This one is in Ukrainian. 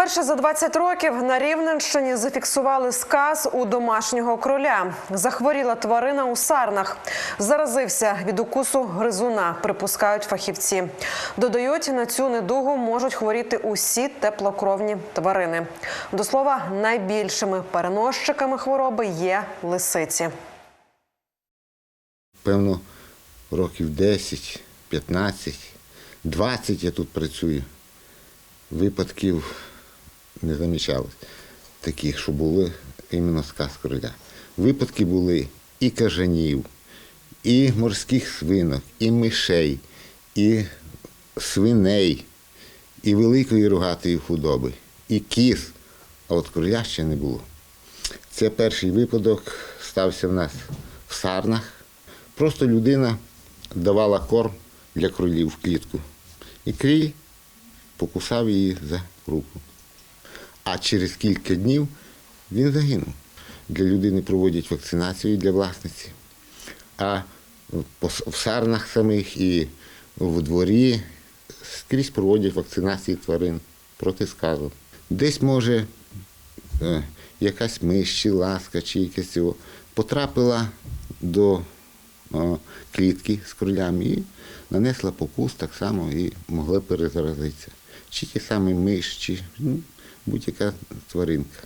Вперше за 20 років на Рівненщині зафіксували сказ у домашнього кроля. Захворіла тварина у сарнах. Заразився від укусу гризуна, припускають фахівці. Додають, на цю недугу можуть хворіти усі теплокровні тварини. До слова, найбільшими переносчиками хвороби є лисиці. Певно, років 10, 15, 20 я тут працюю. Випадків не замічалось. Таких, що були іменно сказ короля. Випадки були і кажанів, і морських свинок, і мишей, і свиней, і великої рогатої худоби, і кіз. А от короля ще не було. Це перший випадок стався в нас в сарнах. Просто людина давала корм для кролів в клітку. І крій покусав її за руку. А через кілька днів він загинув. Для людини проводять вакцинацію для власниці. А в сарнах самих і в дворі скрізь проводять вакцинації тварин проти сказу. Десь може е, якась миш, чи ласка, чи якесь цього потрапила до клітки з кролями і нанесла покус так само і могла перезаразитися. Чи ті самі миш, чи ну, будь-яка тваринка.